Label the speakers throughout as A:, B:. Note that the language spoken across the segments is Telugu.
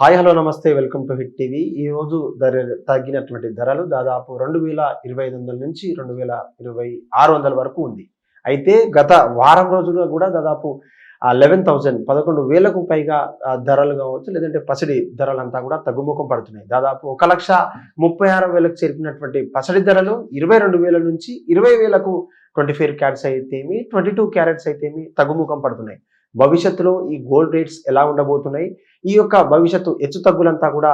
A: హాయ్ హలో నమస్తే వెల్కమ్ టు హిట్ టీవీ. ఈ రోజు ధర తగ్గినటువంటి ధరలు దాదాపు రెండు వేల ఇరవై ఐదు వందల నుంచి రెండు వేల ఇరవై ఆరు వందల వరకు ఉంది. అయితే గత వారం రోజులుగా కూడా దాదాపు లెవెన్ థౌజండ్ పదకొండు వేలకు పైగా ధరలు కావచ్చు లేదంటే పసిడి ధరలంతా కూడా తగ్గుముఖం పడుతున్నాయి. దాదాపు ఒక లక్ష ముప్పై ఆరు వేలకు చేరిపినటువంటి పసిడి ధరలు ఇరవై రెండు వేల నుంచి ఇరవై వేలకు ట్వంటీ ఫైవ్ క్యారెట్స్ అయితేమి ట్వంటీ టూ క్యారెట్స్ అయితేమి తగ్గుముఖం పడుతున్నాయి. భవిష్యత్తులో ఈ గోల్డ్ రేట్స్ ఎలా ఉండబోతున్నాయి? ఈ యొక్క భవిష్యత్తు హెచ్చు తగ్గులంతా కూడా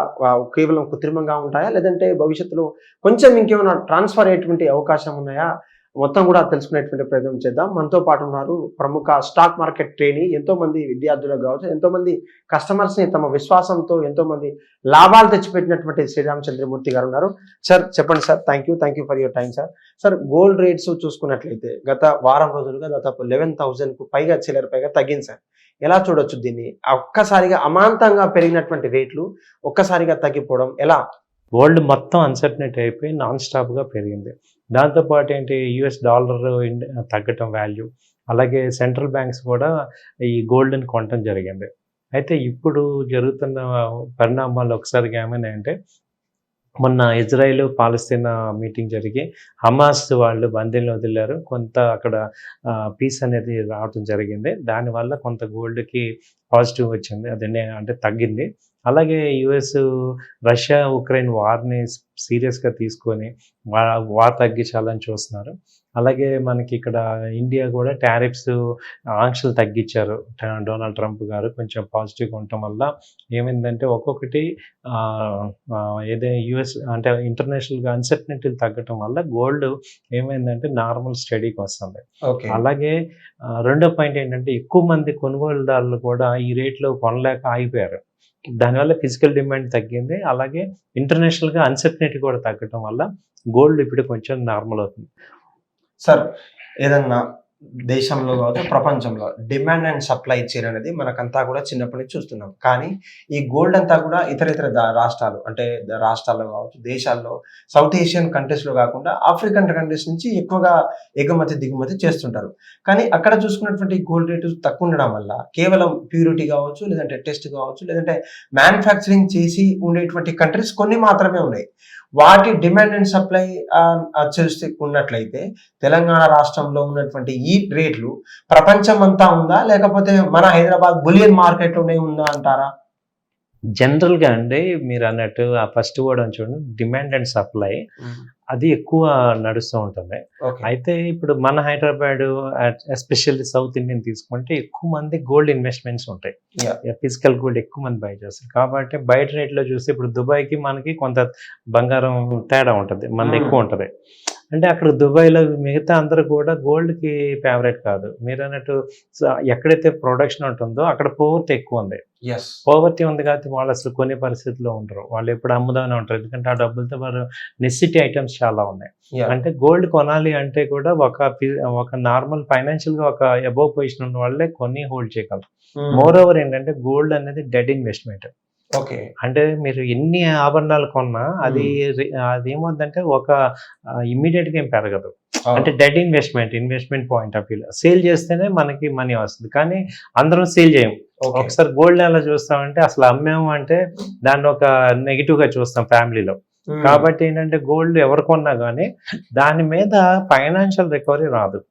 A: కేవలం కృత్రిమంగా ఉంటాయా? లేదంటే భవిష్యత్తులో కొంచెం ఇంకేమైనా ట్రాన్స్ఫర్ అయ్యేటువంటి అవకాశం ఉన్నాయా? మొత్తం కూడా తెలుసుకునేటువంటి ప్రయత్నం చేద్దాం. మనతో పాటు ఉన్నారు ప్రముఖ స్టాక్ మార్కెట్ ట్రైనీ ఎంతో మంది విద్యార్థులకు కావచ్చు ఎంతో మంది కస్టమర్స్ని తమ విశ్వాసంతో ఎంతో మంది లాభాలు తెచ్చిపెట్టినటువంటి శ్రీరామచంద్రమూర్తి గారు ఉన్నారు. సార్ చెప్పండి sir. Thank you thank you for your time sir sir gold rates చూసుకున్నట్లయితే గత వారం రోజులుగా దాదాపు లెవెన్ థౌసండ్కు పైగా చిల్లర పైగా తగ్గింది సార్ ఎలా చూడొచ్చు దీన్ని? ఒక్కసారిగా అమాంతంగా పెరిగినటువంటి రేట్లు ఒక్కసారిగా తగ్గిపోవడం ఎలా?
B: వరల్డ్ మొత్తం అన్సర్టనిటీ అయిపోయి నాన్ స్టాప్గా పెరిగింది. దాంతోపాటు ఏంటి యుఎస్ డాలర్ తగ్గటం వాల్యూ అలాగే సెంట్రల్ బ్యాంక్స్ కూడా ఈ గోల్డ్ని కొనటం జరిగింది. అయితే ఇప్పుడు జరుగుతున్న పరిణామాలు ఒకసారిగా ఏమైనాయంటే మొన్న ఇజ్రాయెల్ పాలస్తీనా మీటింగ్ జరిగి హమాస్ వాళ్ళు బందీలను వదిలారు. కొంత అక్కడ పీస్ అనేది రావడం జరిగింది. దానివల్ల కొంత గోల్డ్కి పాజిటివ్ వచ్చింది. అది అంటే తగ్గింది. అలాగే యుఎస్ రష్యా ఉక్రెయిన్ వార్ని సీరియస్గా తీసుకొని వార్ తగ్గించాలని చూస్తున్నారు. అలాగే మనకి ఇక్కడ ఇండియా కూడా టారిఫ్స్ ఆంక్షలు తగ్గించారు. డొనాల్డ్ ట్రంప్ గారు కొంచెం పాజిటివ్గా ఉండటం వల్ల ఏమైందంటే ఒక్కొక్కటి ఆ, ఆ, ఏదే యుఎస్ అంటే ఇంటర్నేషనల్గా అన్సర్టనిటీలు తగ్గటం వల్ల గోల్డ్ ఏమైందంటే నార్మల్ స్టడీకి వస్తుంది.
A: ఓకే.
B: అలాగే రెండో పాయింట్ ఏంటంటే ఎక్కువ మంది కొనుగోలుదారులు కూడా ఈ రేట్లో కొనలేక ఆగిపోయారు. దానివల్ల ఫిజికల్ డిమాండ్ తగ్గింది. అలాగే ఇంటర్నేషనల్గా అన్సర్టనిటీ కూడా తగ్గటం వల్ల గోల్డ్ ఇప్పుడు కొంచెం నార్మల్ అవుతుంది.
A: సార్ ఏదన్నా దేశంలో కావచ్చు ప్రపంచంలో డిమాండ్ అండ్ సప్లై చైన్ అనేది మనకంతా కూడా చిన్నప్పటి నుంచి చూస్తున్నాం. కానీ ఈ గోల్డ్ అంతా కూడా ఇతర ఇతర రాష్ట్రాలు అంటే రాష్ట్రాల్లో కావచ్చు దేశాల్లో సౌత్ ఏషియన్ కంట్రీస్లో కాకుండా ఆఫ్రికన్ కంట్రీస్ నుంచి ఎక్కువగా ఎగుమతి దిగుమతి చేస్తుంటారు. కానీ అక్కడ చూసుకున్నటువంటి గోల్డ్ రేటు తక్కువ ఉండడం వల్ల కేవలం ప్యూరిటీ కావచ్చు లేదంటే టెస్ట్ కావచ్చు లేదంటే మ్యానుఫ్యాక్చరింగ్ చేసి ఉండేటువంటి కంట్రీస్ కొన్ని మాత్రమే ఉన్నాయి. వాటి డిమాండ్ అండ్ సప్లై చూస్తే ఉన్నట్లయితే తెలంగాణ రాష్ట్రంలో ఉన్నటువంటి ఈ రేట్లు ప్రపంచం అంతా ఉందా? లేకపోతే మన హైదరాబాద్ బులియన్ మార్కెట్లోనే ఉందా అంటారా?
B: జనరల్గా అండి మీరు అన్నట్టు ఆ ఫస్ట్ కూడా చూడండి డిమాండ్ అండ్ సప్లై అది ఎక్కువ నడుస్తూ ఉంటుంది. అయితే ఇప్పుడు మన హైదరాబాద్ ఎస్పెషల్లీ సౌత్ ఇండియన్ తీసుకుంటే ఎక్కువ మంది గోల్డ్ ఇన్వెస్ట్మెంట్స్ ఉంటాయి. ఫిజికల్ గోల్డ్ ఎక్కువ మంది బై చేస్తారు. కాబట్టి బయట రేట్లో చూస్తే ఇప్పుడు దుబాయ్కి మనకి కొంత బంగారం తేడా ఉంటుంది. మనది
A: Hmm.
B: ఎక్కువ ఉంటుంది. అంటే అక్కడ దుబాయ్లో మిగతా అందరూ కూడా గోల్డ్కి ఫేవరెట్ కాదు. మీరు అన్నట్టు ఎక్కడైతే ప్రొడక్షన్ ఉంటుందో అక్కడ పోవర్టీ ఎక్కువ ఉంది.
A: ఎస్
B: పోవర్టీ ఉంది కాబట్టి వాళ్ళు అసలు కొనే పరిస్థితిలో ఉండరు. వాళ్ళు ఎప్పుడు అమ్ముదామని ఉంటారు. ఎందుకంటే ఆ డబ్బులతో వారు నెసిటీ ఐటమ్స్ చాలా ఉన్నాయి. అంటే గోల్డ్ కొనాలి అంటే కూడా ఒక పి- ఒక నార్మల్ ఫైనాన్షియల్గా ఒక అబోవ్ పొజిషన్ ఉన్న వాళ్ళే కొన్ని హోల్డ్ చేయగలరు. మోర్ ఓవర్ ఏంటంటే గోల్డ్ అనేది డెడ్ ఇన్వెస్ట్మెంట్
A: ఓకే.
B: అంటే మీరు ఎన్ని ఆభరణాలు కొన్నా అది రి- అది ఏమవుతుందంటే ఒక ఇమ్మీడియట్గా ఏం పెరగదు. అంటే dead investment investment point of view sale చేస్తేనే మనకి మనీ వస్తుంది. కానీ అందరం సేల్ చేయం. ఒకసారి గోల్డ్ ఎలా చూస్తామంటే అసలు అమ్మాము అంటే దాన్ని ఒక నెగిటివ్గా చూస్తాం ఫ్యామిలీలో కాబట్టి ఏంటంటే గోల్డ్ ఎవరు కొన్నా కానీ దాని మీద ఫైనాన్షియల్ రికవరీ రాదు.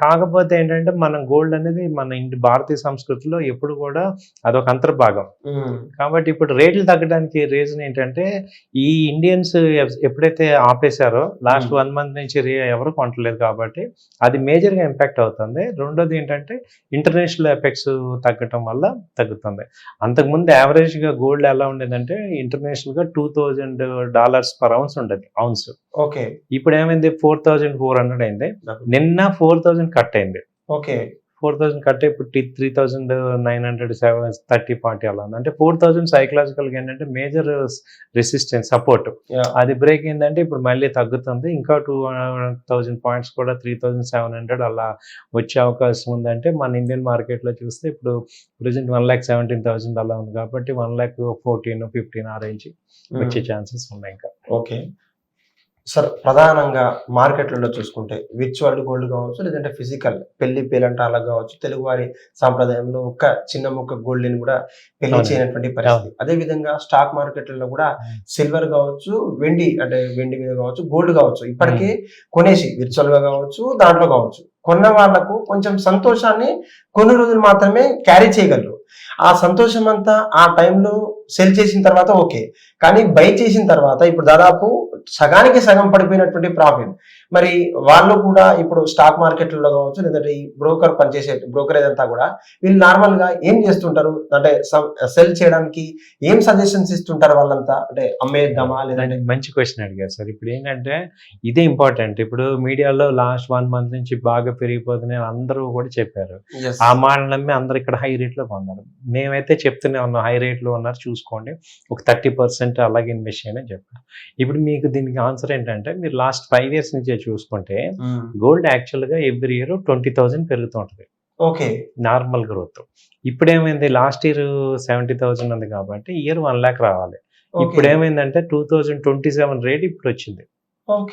B: కాకపోతే ఏంటంటే మన గోల్డ్ అనేది మన ఇంటి భారతీయ సంస్కృతిలో ఎప్పుడు కూడా అదొక అంతర్భాగం. కాబట్టి ఇప్పుడు రేట్లు తగ్గడానికి రీజన్ ఏంటంటే ఈ ఇండియన్స్ ఎప్పుడైతే ఆపేశారో లాస్ట్. వన్ మంత్ నుంచి ఎవరు కొంటలేదు కాబట్టి అది మేజర్గా ఇంపాక్ట్ అవుతుంది. రెండోది ఏంటంటే ఇంటర్నేషనల్ ఎఫెక్ట్స్ తగ్గటం వల్ల తగ్గుతుంది. అంతకుముందు యావరేజ్గా గోల్డ్ ఎలా ఉండేదంటే ఇంటర్నేషనల్గా two thousand dollars per ounce ఉండేది అవున్స్
A: ఓకే.
B: ఇప్పుడు ఏమైంది ఫోర్ థౌజండ్ ఫోర్ హండ్రెడ్ అయింది. నిన్న ఫోర్ థౌజండ్ కట్ అయింది.
A: ఓకే.
B: ఫోర్ థౌసండ్ కట్ ఇప్పుడు three thousand nine hundred seven thirty forty అలా ఉంది. అంటే ఫోర్ థౌసండ్ సైకలాజికల్గా ఏంటంటే మేజర్ రెసిస్టెన్స్ సపోర్ట్ అది బ్రేక్ అయిందంటే ఇప్పుడు మళ్ళీ తగ్గుతుంది. ఇంకా టూ థౌజండ్ పాయింట్స్ కూడా త్రీ థౌజండ్ సెవెన్ హండ్రెడ్ అలా వచ్చే అవకాశం ఉందంటే మన ఇండియన్ మార్కెట్లో చూస్తే ఇప్పుడు present one lakh seventeen thousand అలా ఉంది కాబట్టి వన్ ల్యాక్ ఫోర్టీన్ ఫిఫ్టీన్ ఆ రేంజ్ వచ్చే ఛాన్సెస్ ఉన్నాయి ఇంకా.
A: ఓకే. సార్ ప్రధానంగా మార్కెట్లలో చూసుకుంటే విర్చువల్ గోల్డ్ కావచ్చు లేదంటే ఫిజికల్ పెళ్ళి పేలంటాల కావచ్చు తెలుగు వారి సాంప్రదాయంలో ఒక్క చిన్న మొక్క గోల్డ్ని కూడా
B: పెళ్ళి.
A: చేయనటువంటి పరిస్థితి. అదే విధంగా స్టాక్ మార్కెట్లలో కూడా. సిల్వర్ కావచ్చు వెండి అంటే వెండి మీద కావచ్చు గోల్డ్ కావచ్చు ఇప్పటికే కొనేసి విర్చువల్గా కావచ్చు దాంట్లో కావచ్చు కొన్న వాళ్ళకు కొంచెం సంతోషాన్ని కొన్ని రోజులు మాత్రమే క్యారీ చేయగలరు. ఆ సంతోషం అంతా ఆ టైంలో సెల్ చేసిన తర్వాత ఓకే కానీ బై చేసిన తర్వాత ఇప్పుడు దాదాపు సగానికి సగం పడిపోయినటువంటి ప్రాఫిట్ మరి వాళ్ళు కూడా ఇప్పుడు స్టాక్ మార్కెట్లలో కావచ్చు లేదంటే ఈ బ్రోకర్ పనిచేసే బ్రోకరేజ్ అంతా కూడా వీళ్ళు నార్మల్గా ఏం చేస్తుంటారు? అంటే సెల్ చేయడానికి ఏం సజెషన్స్ ఇస్తుంటారు వాళ్ళంతా? అంటే అమ్మేద్దామా లేదంటే
B: మంచి క్వశ్చన్ అడిగారు సార్. ఇప్పుడు ఏంటంటే ఇదే ఇంపార్టెంట్ ఇప్పుడు మీడియాలో లాస్ట్ వన్ మంత్ నుంచి బాగా పెరిగిపోతున్నాయి అని అందరూ కూడా చెప్పారు. ఆ మాట నమ్మి అందరు ఇక్కడ హై రేట్లో కొన్నారు. మేమైతే చెప్తూనే ఉన్నాం హై రేట్లో ఉన్నారు చూసుకోండి. ఒక థర్టీ పర్సెంట్ అలాగే ఇన్వెస్ట్ చేయని చెప్పారు. ఇప్పుడు మీకు దీనికి ఆన్సర్ ఏంటంటే మీరు లాస్ట్ ఫైవ్ ఇయర్స్ నుంచే చూసుకుంటే. గోల్డ్ యాక్చువల్గా ఎవ్రీ ఇయర్ ట్వంటీ థౌసండ్ పెరుగుతుంటుంది
A: ఓకే.
B: Normal growth. ఇప్పుడు ఏమైంది లాస్ట్ ఇయర్ సెవెంటీ థౌసండ్ ఉంది కాబట్టి ఇయర్ వన్ ల్యాక్ రావాలి. ఇప్పుడు ఏమైందంటే two thousand twenty seven rate ఇప్పుడు వచ్చింది.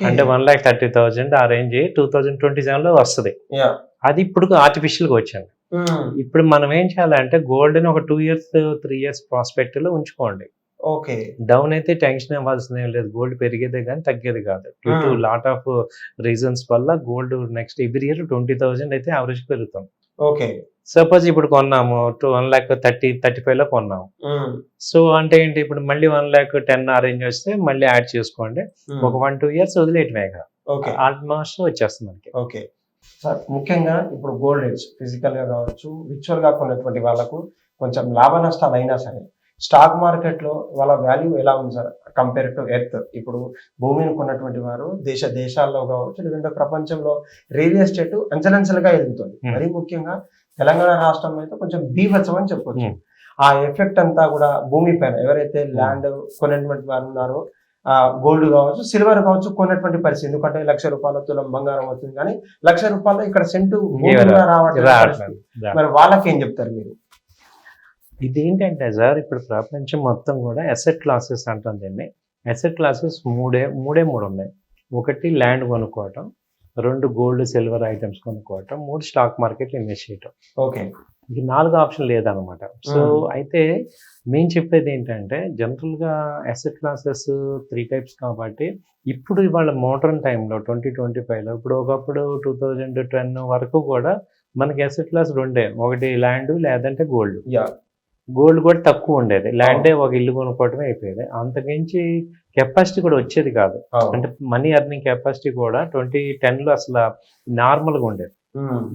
B: అంటే వన్ ల్యాక్ థర్టీ థౌసండ్ ఆ రేంజ్ టూ థౌజండ్ ట్వంటీ సెవెన్లో వస్తుంది.
A: యా.
B: అది ఇప్పుడు ఆర్టిఫిషియల్గా వచ్చింది.
A: మ్మ్.
B: ఇప్పుడు మనం ఏం చేయాలంటే గోల్డ్ని ఒక టూ ఇయర్స్ త్రీ ఇయర్స్ ప్రాస్పెక్ట్లో ఉంచుకోండి.
A: ఓకే.
B: డౌన్ అయితే టెన్షన్ అవ్వాల్సిన ఏం లేదు. గోల్డ్ పెరిగేదే కానీ తగ్గేది కాదు. Due to. Lot of reasons వల్ల gold next every year twenty thousand అయితే యావరేజ్ పెరుగుతుంది
A: ఓకే.
B: సపోజ్ ఇప్పుడు కొన్నాము two one lakh thirty thirty ఫైవ్లో కొన్నాము.
A: మ్మ్.
B: సో అంటే ఏంటి? ఇప్పుడు మళ్ళీ వన్ ల్యాక్ టెన్ అరేంజ్ వస్తే మళ్ళీ యాడ్ చేసుకోండి. ఒక వన్ టూ ఇయర్స్ వదిలేయటమే
A: ఓకే.
B: ఆల్మోస్ట్ వచ్చేస్తుంది మనకి.
A: ఓకే. సార్ ముఖ్యంగా ఇప్పుడు గోల్డ్ రేట్స్ ఫిజికల్గా కావచ్చు విర్చువల్గా కొన్నటువంటి వాళ్ళకు కొంచెం లాభ నష్టాలు అయినా సరే స్టాక్ మార్కెట్లో వాళ్ళ వాల్యూ ఎలా ఉంది సార్? కంపేర్ టు ఎర్త్ ఇప్పుడు భూమిని కొన్నటువంటి వారు దేశ దేశాల్లో కావచ్చు లేదంటే ప్రపంచంలో రియల్ ఎస్టేట్ అంచెలంచెలుగా ఎదుగుతుంది. మరీ ముఖ్యంగా తెలంగాణ రాష్ట్రంలో అయితే కొంచెం బీభత్సం అని చెప్పొచ్చు. ఆ ఎఫెక్ట్ అంతా కూడా భూమి పైన ఎవరైతే ల్యాండ్ కొన్నటువంటి వారు ఉన్నారో ఆ గోల్డ్ కావచ్చు సిల్వర్ కావచ్చు కొన్నటువంటి పరిస్థితి. ఎందుకంటే లక్ష రూపాయల తులం బంగారం అవుతుంది కానీ లక్ష రూపాయలు ఇక్కడ సెంటు రావట్లేదు. మరి వాళ్ళకి ఏం చెప్తారు మీరు?
B: ఇది ఏంటంటే సార్ ఇప్పుడు ప్రపంచం మొత్తం కూడా అసెట్ క్లాసెస్ అంటాం దీన్ని. అసెట్ క్లాసెస్ మూడే మూడే మూడు ఉన్నాయి. ఒకటి ల్యాండ్ కొనుక్కోవటం రెండు గోల్డ్ సిల్వర్ ఐటమ్స్ కొనుక్కోవటం మూడు స్టాక్ మార్కెట్ ఇన్వెస్ట్ చేయటం.
A: ఓకే.
B: ఇది నాలుగు ఆప్షన్ లేదనమాట సో. అయితే మేము చెప్పేది ఏంటంటే జనరల్గా అసెట్ క్లాసెస్ త్రీ టైప్స్ కాబట్టి ఇప్పుడు ఇవాళ మోడర్న్ టైంలో ట్వంటీ ట్వంటీ ఫైవ్లో ఇప్పుడు ఒకప్పుడు టూ థౌజండ్ టెన్ వరకు కూడా మనకి అసెట్ క్లాస్ రెండే. ఒకటి ల్యాండ్ లేదంటే గోల్డ్
A: యా
B: గోల్డ్ కూడా తక్కువ ఉండేది. ల్యాండే ఒక ఇల్లు కొనుక్కోవటమే అయిపోయేది. అంతకించి కెపాసిటీ కూడా వచ్చేది కాదు. అంటే మనీ అర్నింగ్ కెపాసిటీ కూడా ట్వంటీ టెన్లో అసలు నార్మల్గా ఉండేది.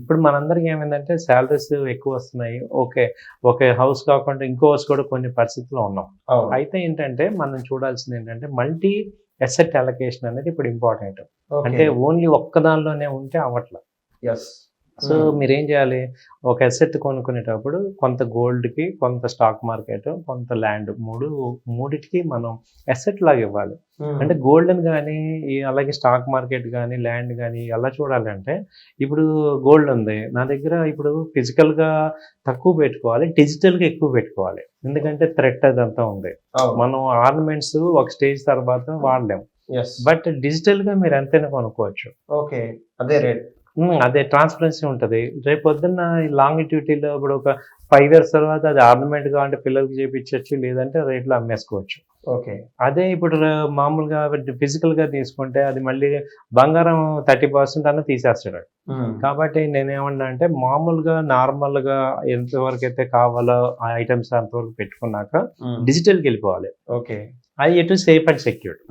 B: ఇప్పుడు మనందరికి ఏమైందంటే శాలరీస్ ఎక్కువ వస్తున్నాయి. ఓకే. ఓకే హౌస్ కాకుండా ఇంకో హౌస్ కూడా కొన్ని పరిస్థితుల్లో ఉన్నాం. అయితే ఏంటంటే మనం చూడాల్సింది ఏంటంటే మల్టీ ఎసెట్ అలొకేషన్ అనేది ఇప్పుడు ఇంపార్టెంట్. అంటే ఓన్లీ ఒక్క దానిలోనే ఉంటే అవ్వట్ల.
A: ఎస్
B: సో మీరు ఏం చేయాలి? ఒక ఎసెట్ కొనుక్కునేటప్పుడు కొంత గోల్డ్కి కొంత స్టాక్ మార్కెట్ కొంత ల్యాండ్ మూడు మూడిటికి మనం ఎసెట్ లాగా ఇవ్వాలి. అంటే గోల్డ్ కానీ అలాగే స్టాక్ మార్కెట్ కానీ ల్యాండ్ కానీ ఎలా చూడాలంటే ఇప్పుడు గోల్డ్ ఉంది. నా దగ్గర ఇప్పుడు ఫిజికల్గా తక్కువ పెట్టుకోవాలి డిజిటల్గా ఎక్కువ పెట్టుకోవాలి. ఎందుకంటే థ్రెట్ అదంతా ఉంది. మనం ఆర్నమెంట్స్ ఒక స్టేజ్ తర్వాత వాడలేం.
A: ఎస్
B: బట్ డిజిటల్గా మీరు ఎంతైనా కొనుక్కోవచ్చు.
A: ఓకే అదే రేట్
B: అదే ట్రాన్స్పరెన్సీ ఉంటుంది. రేపు పొద్దున్న లాంగిట్యూటీలో ఇప్పుడు ఒక ఫైవ్ ఇయర్స్ తర్వాత అది ఆర్నమెంట్గా అంటే పిల్లలకి చేపించవచ్చు లేదంటే రేట్లో అమ్మేసుకోవచ్చు.
A: ఓకే.
B: అదే ఇప్పుడు మామూలుగా ఫిజికల్గా తీసుకుంటే అది మళ్ళీ బంగారం థర్టీ పర్సెంట్ అన్న తీసేస్తాడు కాబట్టి నేనేమన్నా అంటే మామూలుగా నార్మల్గా ఎంతవరకు అయితే కావాలో ఆ ఐటమ్స్ అంతవరకు పెట్టుకున్నాక డిజిటల్కి వెళ్ళిపోవాలి.
A: ఓకే.
B: అది ఎటు safe and secured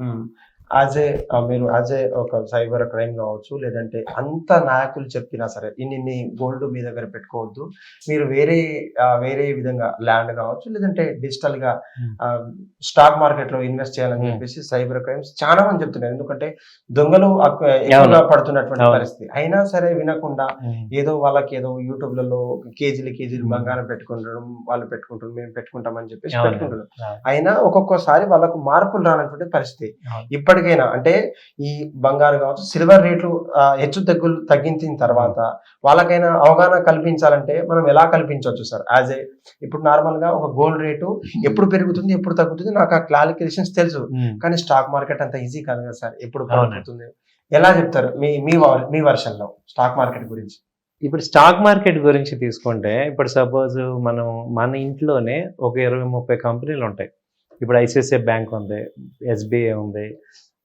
A: as a మీరు యాజ్ ఏ ఒక సైబర్ క్రైమ్ కావచ్చు లేదంటే అంత నాయకులు చెప్పినా సరే ఇన్ని గోల్డ్ మీ దగ్గర పెట్టుకోవద్దు మీరు వేరే వేరే విధంగా ల్యాండ్ కావచ్చు లేదంటే డిజిటల్గా
B: Hmm.
A: స్టాక్ మార్కెట్లో ఇన్వెస్ట్ చేయాలని
B: Hmm.
A: చెప్పేసి సైబర్ క్రైమ్స్ చాలా మంది చెప్తున్నారు ఎందుకంటే దొంగలు ఎక్కువగా పడుతున్నటువంటి. పరిస్థితి అయినా సరే వినకుండా ఏదో వాళ్ళకి ఏదో యూట్యూబ్లలో కేజీలు కేజీలు
B: Hmm.
A: బంగారం పెట్టుకుంటడం వాళ్ళు పెట్టుకుంటారు మేము పెట్టుకుంటామని చెప్పేసి. పెట్టుకుంటారు. అయినా ఒక్కొక్కసారి వాళ్ళకు మార్పులు రానటువంటి పరిస్థితి. ఇప్పటి ఇప్పటికైనా అంటే ఈ బంగారు కావచ్చు సిల్వర్ రేట్లు హెచ్చు తగ్గులు తగ్గించిన తర్వాత వాళ్ళకైనా అవగాహన కల్పించాలంటే మనం ఎలా కల్పించవచ్చు సార్? యాజ్ ఏ ఇప్పుడు నార్మల్గా ఒక గోల్డ్ రేటు ఎప్పుడు పెరుగుతుంది ఎప్పుడు తగ్గుతుంది నాకు ఆ క్లారిఫికేషన్స్ తెలుసు.
B: ఉమ్.
A: కానీ స్టాక్ మార్కెట్ అంత ఈజీ కాదు కదా సార్ ఎప్పుడు. పడుతుంది ఎలా చెప్తారు? మీ మీ మీ వర్షన్లో స్టాక్ మార్కెట్ గురించి.
B: ఇప్పుడు స్టాక్ మార్కెట్ గురించి తీసుకుంటే ఇప్పుడు సపోజ్ మనం మన ఇంట్లోనే ఒక ఇరవై ముప్పై కంపెనీలు ఉంటాయి. ఇప్పుడు ఐసిఐసిఐ బ్యాంక్ ఉంది ఎస్బీఐ ఉంది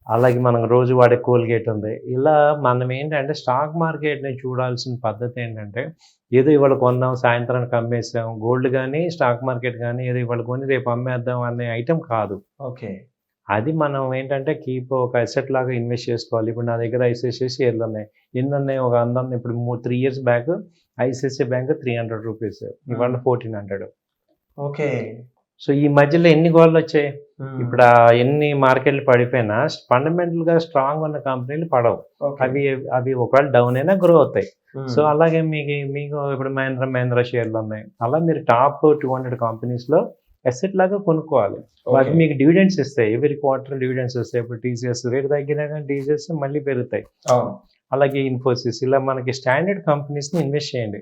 B: అలాగే మనం రోజు వాడే కోల్గేట్ ఉంది. ఇలా మనం ఏంటంటే స్టాక్ మార్కెట్ని చూడాల్సిన పద్ధతి ఏంటంటే ఏదో ఇవాళ కొన్నాం సాయంత్రానికి అమ్మేసాం గోల్డ్ కానీ స్టాక్ మార్కెట్ కానీ ఏదో ఇవాళ కొని రేపు అమ్మేద్దాం అనే ఐటెం కాదు.
A: ఓకే.
B: అది మనం ఏంటంటే కీప్ ఒక అసెట్ లాగా ఇన్వెస్ట్ చేసుకోవాలి. ఇప్పుడు నా దగ్గర ఐసిఐసిఐ షేర్లు ఉన్నాయి. ఎన్ని ఉన్నాయి ఒక అందం ఇప్పుడు three years back ICICI bank three hundred rupees. ఇవాళ ఫోర్టీన్ హండ్రెడ్.
A: ఓకే.
B: సో ఈ మధ్యలో ఎన్ని గోళ్ళు వచ్చాయి? ఇప్పుడు ఎన్ని మార్కెట్లు పడిపోయినా ఫండమెంటల్గా స్ట్రాంగ్ ఉన్న కంపెనీలు పడవు. అవి అవి ఒకవేళ డౌన్ అయినా గ్రో అవుతాయి. సో అలాగే మీకు మీకు ఇప్పుడు మహేంద్ర మహేంద్ర షేర్లు ఉన్నాయి. అలా మీరు టాప్ టూ హండ్రెడ్ కంపెనీస్లో అసెట్ లాగా కొనుక్కోవాలి. అవి మీకు డివిడెండ్స్ ఇస్తాయి. ఎవరి క్వార్టర్ డివిడెండ్స్ వస్తాయి. ఇప్పుడు టీసీఎస్ రేట్ తగ్గినా కానీ టీసీఎస్ మళ్ళీ పెరుగుతాయి. అలాగే ఇన్ఫోసిస్ ఇలా మనకి స్టాండర్డ్ కంపెనీస్ని ఇన్వెస్ట్ చేయండి.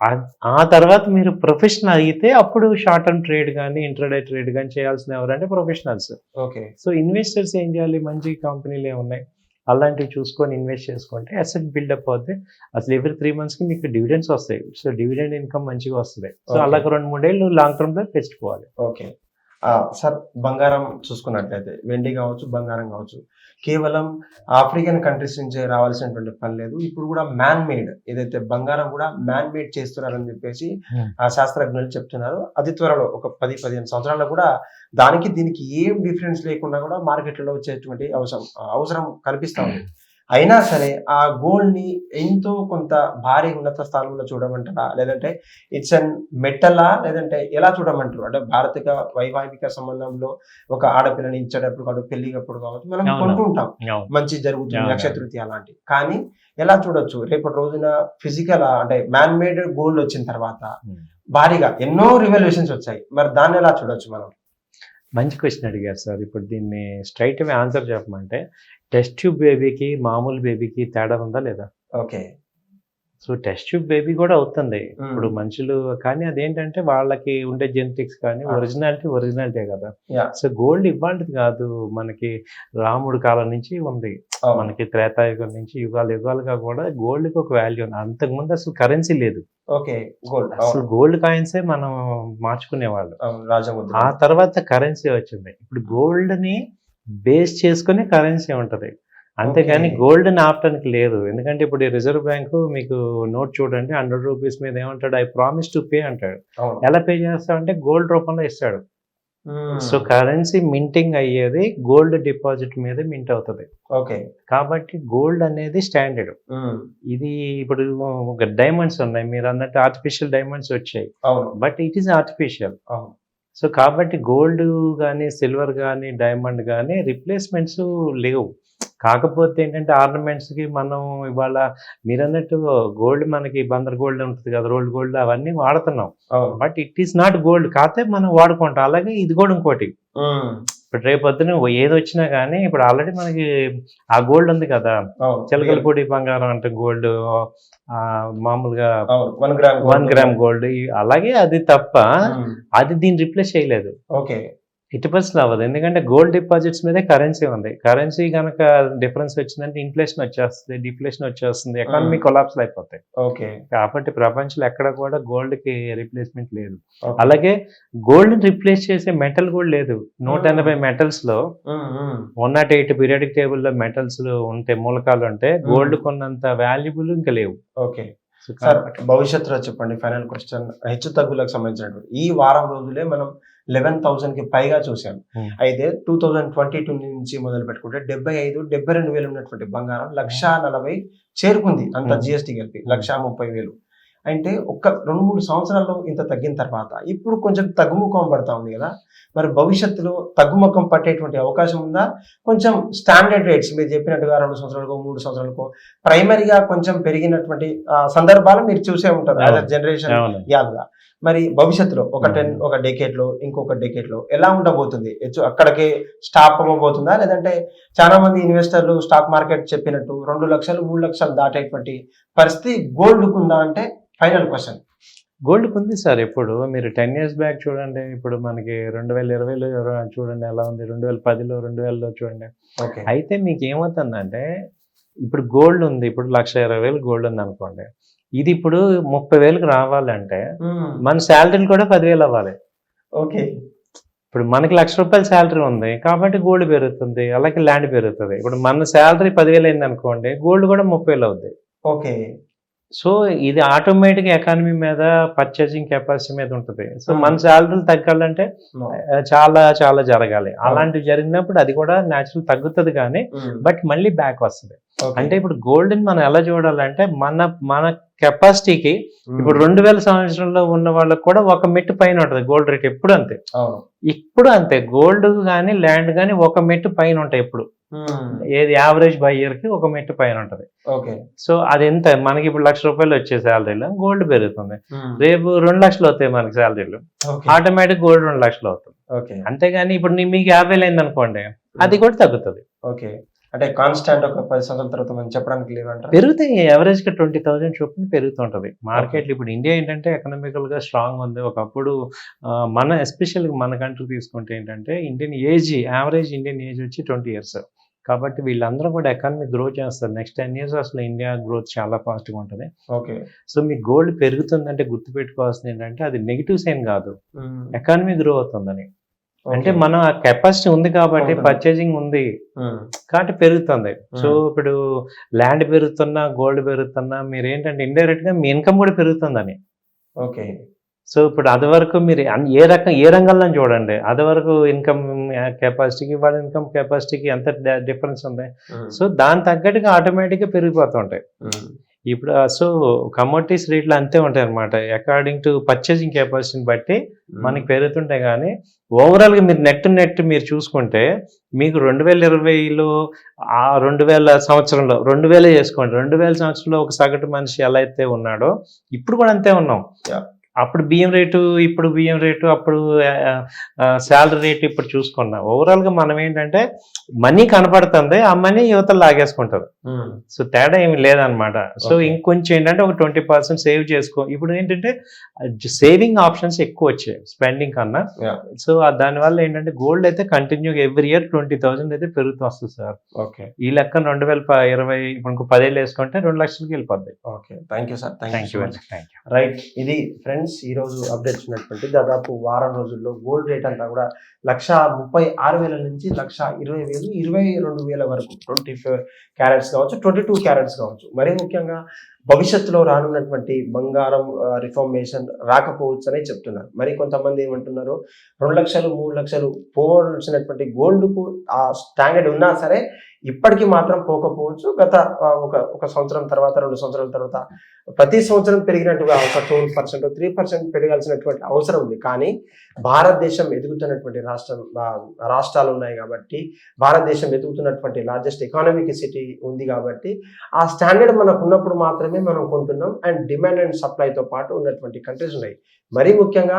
B: ఆ- తర్వాత మీరు ప్రొఫెషనల్ అయితే అప్పుడు షార్ట్ టర్మ్ ట్రేడ్ కానీ ఇంటర్డే ట్రేడ్ కానీ చేయాల్సిన ఎవరంటే ప్రొఫెషనల్స్
A: ఓకే.
B: సో ఇన్వెస్టర్స్ ఏం చేయాలి? మంచి కంపెనీలు ఏమున్నాయి అలాంటివి చూసుకొని ఇన్వెస్ట్ చేసుకుంటే అసెట్ బిల్డప్ అవుతే అసలు ఎవ్రీ త్రీ మంత్స్కి మీకు డివిడెండ్స్ వస్తాయి. సో డివిడెండ్ ఇన్కమ్ మంచిగా వస్తుంది. సో. అలాగ రెండు మూడేళ్ళు లాంగ్ టర్మ్లో తెచ్చుకోవాలి
A: ఓకే. సార్ బంగారం చూసుకున్నట్లయితే వెండి కావచ్చు బంగారం కావచ్చు కేవలం ఆఫ్రికన్ కంట్రీస్ నుంచి రావాల్సినటువంటి పని లేదు. ఇప్పుడు కూడా మ్యాన్ మేడ్ ఏదైతే బంగారం కూడా మ్యాన్ మేడ్ చేస్తున్నారని చెప్పేసి
B: Hmm.
A: ఆ శాస్త్రజ్ఞులు చెప్తున్నారు. అతి త్వరలో ఒక పది పదిహేను సంవత్సరాల్లో కూడా దానికి దీనికి ఏం డిఫరెన్స్ లేకుండా కూడా మార్కెట్లో వచ్చేటువంటి అవసరం అవసరం కనిపిస్తా ఉంది. అయినా సరే ఆ గోల్డ్ని ఎంతో కొంత భారీ ఉన్నత స్థానంలో చూడమంటారా? లేదంటే ఇట్స్ అన్ మెట్టలా లేదంటే ఎలా చూడమంటారు? అంటే భారతిక వైవాహిక సంబంధంలో ఒక ఆడపిల్లని ఇచ్చేటప్పుడు కాదు పెళ్ళికప్పుడు కావచ్చు మనం. కొంటుంటాం. మంచి జరుగుతుంది
B: అవును.
A: నక్షత్రతి అలాంటి. కానీ ఎలా చూడొచ్చు? రేపటి రోజున ఫిజికల్ అంటే మ్యాన్ మేడ్ గోల్డ్ వచ్చిన తర్వాత భారీగా ఎన్నో రివల్యూషన్స్ వచ్చాయి. మరి దాన్ని ఎలా చూడొచ్చు మనం?
B: మంచి క్వశ్చన్ అడిగారు సార్. ఇప్పుడు దీన్ని స్ట్రైట్ అవే ఆన్సర్ చెప్పమంటే టెస్ట్ ట్యూబ్ బేబీకి మామూలు బేబీకి తేడా ఉందా లేదా?
A: Okay
B: so test tube baby కూడా అవుతుంది. ఇప్పుడు మనుషులు కానీ అదేంటంటే వాళ్ళకి ఉండే జెనెటిక్స్ కానీ. ఒరిజినాలిటీ ఒరిజినాలిటీ కదా. సో గోల్డ్ ఇవ్వాలిది కాదు. మనకి రాముడు కాలం నుంచి ఉంది. మనకి త్రేతాయుగం నుంచి యుగాలు యుగాలుగా కూడా గోల్డ్కి ఒక వాల్యూ ఉంది. అంతకుముందు అసలు కరెన్సీ లేదు.
A: Okay gold.
B: అసలు గోల్డ్ కాయిన్సే మనం మార్చుకునేవాళ్ళు.
A: రాజముద్ర.
B: ఆ తర్వాత కరెన్సీ వచ్చింది. ఇప్పుడు గోల్డ్ని బేస్ చేసుకునే కరెన్సీ ఉంటది.
A: Okay.
B: గోల్డ్ ఆపటానికి లేదు. ఎందుకంటే ఇప్పుడు ఈ రిజర్వ్ బ్యాంకు మీకు నోట్ చూడండి హండ్రెడ్ రూపీస్ మీద ఏమంటాడు ఐ ప్రామిస్ టు పే అంటాడు. ఎలా పే చేస్తాడంటే గోల్డ్ రూపంలో ఇస్తాడు. సో కరెన్సీ మింటింగ్ అయ్యేది గోల్డ్ డిపాజిట్ మీద మింట్ అవుతుంది.
A: ఓకే.
B: కాబట్టి గోల్డ్ అనేది స్టాండర్డ్. ఇది ఇప్పుడు ఒక డైమండ్స్ ఉన్నాయి. మీరు అన్నట్టు ఆర్టిఫిషియల్ డైమండ్స్ వచ్చాయి. But it is artificial. So కాబట్టి గోల్డ్ కానీ సిల్వర్ కానీ డైమండ్ కానీ రిప్లేస్మెంట్స్ లేవు. కాకపోతే ఏంటంటే ornaments కి మనం ఇవాళ మీరు అన్నట్టు గోల్డ్ మనకి బందర్ గోల్డ్ ఉంటుంది కదా రోల్డ్ గోల్డ్ అవన్నీ వాడుతున్నాం. But it is not gold కాకపోతే మనం వాడుకుంటాం. అలాగే ఇది కూడా ఇంకోటి. ఇప్పుడు రేపు పొద్దున ఏది వచ్చినా కానీ ఇప్పుడు ఆల్రెడీ మనకి ఆ గోల్డ్ ఉంది కదా
A: అవును.
B: చిలకలపూడి బంగారం అంటే గోల్డ్ మామూలుగా
A: one gram
B: one gram gold అలాగే అది తప్ప. అది దీన్ని రిప్లేస్ చేయలేదు.
A: ఓకే.
B: ఎట్టి పరిస్థితులు అవ్వదు. ఎందుకంటే గోల్డ్ డిపాజిట్స్ మీదే కరెన్సీ ఉంది. కరెన్సీ కనుక డిఫరెన్స్ వచ్చిందంటే ఇన్ఫ్లేషన్ వచ్చేస్తుంది డిఫ్లేషన్ వచ్చేస్తుంది ఎకానమీ కొలాప్స్ అయిపోతాయి.
A: ఓకే.
B: కాబట్టి ప్రపంచంలో ఎక్కడ కూడా గోల్డ్కి రిప్లేస్మెంట్ లేదు. అలాగే గోల్డ్ రిప్లేస్ చేసే మెటల్ కూడా లేదు. నూట. ఎనభై
A: మెటల్స్లో.
B: వన్ నాట్ ఎయిట్ పీరియాడిక్ టేబుల్లో మెటల్స్ ఉంటే మూలకాలు ఉంటే గోల్డ్ కొన్నంత వాల్యుబుల్ ఇంకా లేవు.
A: ఓకే. సార్ భవిష్యత్తులో చెప్పండి ఫైనల్ క్వశ్చన్ హెచ్చు తగ్గులకు సంబంధించినటువంటి ఈ వారం రోజులే మనం లెవెన్ థౌసండ్కి పైగా చూసాం
B: Hmm.
A: అయితే టూ థౌజండ్ ట్వంటీ టూ నుంచి మొదలు పెట్టుకుంటే డెబ్బై ఐదు డెబ్బై రెండు వేలు ఉన్నటువంటి బంగారం లక్ష నలభై చేరుకుంది అంత
B: Hmm.
A: జిఎస్టీ కలిపి లక్ష ముప్పై వేలు. అంటే ఒక్క రెండు మూడు సంవత్సరాల్లో ఇంత తగ్గిన తర్వాత ఇప్పుడు కొంచెం తగ్గుముఖం పడతా ఉంది కదా. మరి భవిష్యత్తులో తగ్గుముఖం పట్టేటువంటి అవకాశం ఉందా? కొంచెం స్టాండర్డ్ రేట్స్ మీరు చెప్పినట్టుగా రెండు సంవత్సరాలకు మూడు సంవత్సరాలకు ప్రైమరీగా కొంచెం పెరిగినటువంటి సందర్భాలు మీరు చూసే ఉంటారు యాజ్. జనరేషన్ యాగా మరి భవిష్యత్తులో ఒక టెన్
B: Hmm.
A: ఒక డెకేట్లో ఇంకొక డెకేట్లో ఎలా ఉండబోతుంది? అక్కడికి స్టాప్ అవ్వబోతుందా? లేదంటే చాలా మంది ఇన్వెస్టర్లు స్టాక్ మార్కెట్ చెప్పినట్టు రెండు లక్షలు మూడు లక్షలు దాటేటువంటి పరిస్థితి గోల్డ్ ఉందా అంటే ఫైనల్ క్వశ్చన్
B: గోల్డ్ ఉంది సార్ ఇప్పుడు మీరు టెన్ ఇయర్స్ బ్యాక్ చూడండి ఇప్పుడు మనకి రెండు వేల ఇరవైలో చూడండి ఎలా ఉంది? రెండు వేల పదిలో రెండు వేలలో చూడండి.
A: ఓకే.
B: అయితే మీకు ఏమవుతుందంటే ఇప్పుడు గోల్డ్ ఉంది ఇప్పుడు లక్ష ఇరవై వేలు గోల్డ్ ఉంది అనుకోండి ఇది ఇప్పుడు ముప్పై వేలకు రావాలంటే మన శాలరీలు కూడా పదివేలు అవ్వాలి.
A: ఓకే.
B: ఇప్పుడు మనకి లక్ష రూపాయల శాలరీ ఉంది కాబట్టి గోల్డ్ పెరుగుతుంది అలాగే ల్యాండ్ పెరుగుతుంది. ఇప్పుడు మన శాలరీ పదివేలు అయింది అనుకోండి గోల్డ్ కూడా ముప్పై వేలు అవుద్ది.
A: ఓకే.
B: సో ఇది ఆటోమేటిక్ ఎకానమీ మీద పర్చేసింగ్ కెపాసిటీ మీద ఉంటుంది. So
A: Hmm.
B: మన శాలరీలు తగ్గాలంటే చాలా చాలా జరగాలి. అలాంటివి జరిగినప్పుడు అది కూడా న్యాచురల్ తగ్గుతుంది కానీ బట్ మళ్ళీ బ్యాక్ వస్తుంది. అంటే ఇప్పుడు గోల్డ్ మనం ఎలా చూడాలంటే మన మన కెపాసిటీకి ఇప్పుడు రెండు వేల సంవత్సరంలో ఉన్న వాళ్ళకి కూడా ఒక మెట్టు పైన ఉంటుంది గోల్డ్ రేట్ ఎప్పుడు అంతే. ఇప్పుడు అంతే. గోల్డ్ కానీ ల్యాండ్ కానీ ఒక మెట్టు పైన ఉంటాయి ఎప్పుడు. ఏది యావరేజ్ బై ఇయర్కి ఒక మెట్టు పైన ఉంటది.
A: ఓకే.
B: సో అది ఎంత? మనకి ఇప్పుడు లక్ష రూపాయలు వచ్చే శాలరీలో గోల్డ్ పెరుగుతుంది. రేపు రెండు లక్షలు అవుతాయి మనకి శాలరీలు ఆటోమేటిక్ గోల్డ్ రెండు లక్షలు అవుతుంది.
A: ఓకే.
B: అంతేగాని ఇప్పుడు మీకు యాభై అయింది అనుకోండి అది కూడా తగ్గుతుంది.
A: ఓకే. అంటే కాన్స్టాంట్ ఒక పది సంవత్సరాల తర్వాత మనం చెప్పడానికి లేదంటారు
B: పెరుగుతాయి. యావరేజ్గా ట్వంటీ థౌసండ్ చొప్పున పెరుగుతుంటది. మార్కెట్లు ఇప్పుడు ఇండియా ఏంటంటే ఎకనామికల్గా స్ట్రాంగ్ ఉంది. ఒకప్పుడు మన ఎస్పెషల్ మన కంట్రీ తీసుకుంటే ఏంటంటే Indian age average Indian age వచ్చి ట్వంటీ ఇయర్స్ కాబట్టి వీళ్ళందరూ కూడా ఎకానమీ గ్రో చేస్తారు. నెక్స్ట్ టెన్ ఇయర్స్ అసలు ఇండియా గ్రోత్ చాలా fast గా ఉంటుంది.
A: ఓకే.
B: సో మీ గోల్డ్ పెరుగుతుందంటే గుర్తుపెట్టుకోవాల్సింది ఏంటంటే అది నెగిటివ్ సైన్ కాదు. ఎకానమీ గ్రో అవుతుందని. అంటే మన కెపాసిటీ ఉంది కాబట్టి
A: ఉంటుంది.
B: పర్చేసింగ్ ఉంది. కాబట్టి పెరుగుతుంది. సో ఇప్పుడు ల్యాండ్ పెరుగుతున్నా గోల్డ్ పెరుగుతున్నా మీరు ఏంటంటే ఇండైరెక్ట్గా మీ ఇన్కమ్ కూడా పెరుగుతుందని.
A: ఓకే.
B: సో ఇప్పుడు అది వరకు మీరు ఏ రకం ఏ రంగంలో చూడండి. అది వరకు ఇన్కమ్ కెపాసిటీకి వాళ్ళ ఇన్కమ్ కెపాసిటీకి ఎంత డిఫరెన్స్ ఉంది. సో దాని తగ్గట్టుగా ఆటోమేటిక్గా పెరిగిపోతుంటాయి ఇప్పుడు సో కమోడిటీస్ రేట్లు అంతే ఉంటాయి అనమాట అకార్డింగ్ టు పర్చేసింగ్ కెపాసిటీని బట్టి మనకి పెరుగుతుంటాయి కానీ ఓవరాల్గా మీరు నెట్ నెట్ మీరు చూసుకుంటే మీకు రెండు వేల ఇరవైలో ఆ రెండు వేల సంవత్సరంలో రెండు వేలే చేసుకోండి. రెండు వేల సంవత్సరంలో ఒక సగటు మనిషి ఎలా అయితే ఉన్నాడో ఇప్పుడు కూడా అంతే ఉన్నాం. అప్పుడు బియ్యం రేటు ఇప్పుడు బియ్యం రేటు అప్పుడు శాలరీ రేటు ఇప్పుడు చూసుకున్నాం. ఓవరాల్గా మనం ఏంటంటే మనీ కనపడుతుంది ఆ మనీ యువతలు లాగేసుకుంటారు. సో తేడా ఏమి లేదనమాట. సో. ఇంకొంచెం ఏంటంటే ఒక ట్వంటీ పర్సెంట్ సేవ్ చేసుకో ఇప్పుడు ఏంటంటే సేవింగ్ ఆప్షన్స్ ఎక్కువ వచ్చాయి స్పెండింగ్ కన్నా. సో దానివల్ల ఏంటంటే గోల్డ్ అయితే కంటిన్యూగా ఎవ్రీ ఇయర్ ట్వంటీ థౌసండ్ అయితే పెరుగుతూ వస్తుంది సార్.
A: ఓకే.
B: ఈ లెక్క రెండు వేల ఇరవై ఇప్పుడు పదేళ్ళు వేసుకుంటే రెండు లక్షలకి వెళ్ళిపోద్ది.
A: Okay. Thank you sir
B: thank you thank you
A: right. ఇది ఫ్రెండ్స్ ఈ రోజు అప్డేట్స్ ఉన్నటువంటి దాదాపు వారం రోజుల్లో గోల్డ్ రేట్ అంతా కూడా లక్ష ముప్పై ఆరు వేల నుంచి లక్ష ఇరవై వేలు ఇరవై రెండు వేల వరకు ట్వంటీ ఫోర్ క్యారెట్స్ కావచ్చు ట్వంటీ టూ క్యారెట్స్ కావచ్చు. మరీ ముఖ్యంగా భవిష్యత్తులో రానున్నటువంటి బంగారం రిఫార్మేషన్ రాకపోవచ్చు అనే చెప్తున్నారు. మరి కొంతమంది ఏమంటున్నారు రెండు లక్షలు మూడు లక్షలు పోవాల్సినటువంటి గోల్డ్కు ఆ స్టాండర్డ్ ఉన్నా సరే ఇప్పటికీ మాత్రం పోకపోవచ్చు. గత ఒక ఒక సంవత్సరం తర్వాత రెండు సంవత్సరాల తర్వాత ప్రతి సంవత్సరం పెరిగినట్టుగా ఒక టూ పర్సెంట్ త్రీ పర్సెంట్ పెరగాల్సినటువంటి అవసరం ఉంది. కానీ భారతదేశం ఎదుగుతున్నటువంటి రాష్ట్రం రాష్ట్రాలు ఉన్నాయి కాబట్టి భారతదేశం ఎదుగుతున్నటువంటి లార్జెస్ట్ ఎకానమిక్ సిటీ ఉంది కాబట్టి ఆ స్టాండర్డ్ మనకు ఉన్నప్పుడు మాత్రమే మనం కొంటున్నాం. అండ్ డిమాండ్ అండ్ సప్లైతో పాటు ఉన్నటువంటి కంట్రీస్ ఉన్నాయి. మరీ ముఖ్యంగా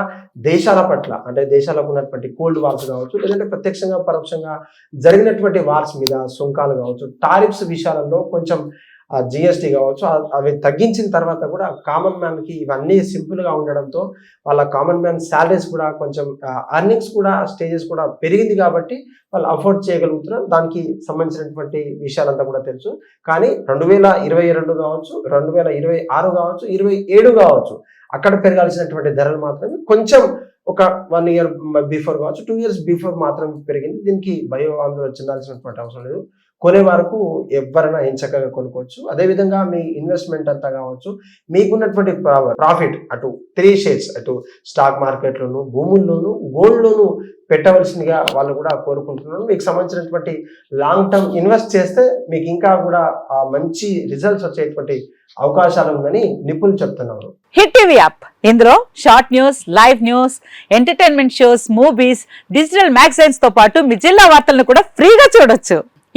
A: దేశాల పట్ల అంటే దేశాలకు ఉన్నటువంటి కోల్డ్ వార్స్ కావచ్చు లేదంటే ప్రత్యక్షంగా పరోక్షంగా జరిగినటువంటి వార్స్ మీద సుంకాలు కావచ్చు టారిఫ్స్ విషయాలలో కొంచెం జిఎస్టీ కావచ్చు అవి తగ్గించిన తర్వాత కూడా కామన్ మ్యాన్కి ఇవన్నీ సింపుల్గా ఉండడంతో వాళ్ళ కామన్ మ్యాన్ శాలరీస్ కూడా కొంచెం అర్నింగ్స్ కూడా స్టేజెస్ కూడా పెరిగింది కాబట్టి వాళ్ళు అఫోర్డ్ చేయగలుగుతున్నారు. దానికి సంబంధించినటువంటి విషయాలంతా కూడా తెలుసు. కానీ రెండు వేల ఇరవై రెండు కావచ్చు రెండు వేల ఇరవై ఆరు కావచ్చు ఇరవై ఏడు కావచ్చు అక్కడ పెరగాల్సినటువంటి ధరలు మాత్రమే కొంచెం ఒక వన్ ఇయర్ బిఫోర్ కావచ్చు టూ ఇయర్స్ బిఫోర్ మాత్రం పెరిగింది. దీనికి భయో ఆందోళన చెందాల్సినటువంటి అవసరం లేదు. కొనే వరకు ఎవరైనా ఎంచక్కగా కొనుక్కోవచ్చు. అదేవిధంగా మీ ఇన్వెస్ట్మెంట్ అంతా కావచ్చు మీకున్నటువంటి ప్రాఫిట్ అటు త్రీ షేర్స్ అటు స్టాక్ మార్కెట్లోను భూముల్లోను గోల్డ్లోను పెట్టవలసిందిగా వాళ్ళు కూడా కోరుకుంటున్నాను మీకు సంబంధించినటువంటి లాంగ్ టర్మ్ ఇన్వెస్ట్ చేస్తే మీకు ఇంకా కూడా ఆ, మంచి రిజల్ట్స్ వచ్చేటువంటి అవకాశాలు ఉందని నిపుణులు చెప్తున్నారు.
C: హిట్ టీవీ యాప్ ఇందులో short news live news entertainment shows movies digital మ్యాగజైన్స్తో పాటు మీ జిల్లా వార్తలను కూడా ఫ్రీగా చూడొచ్చు.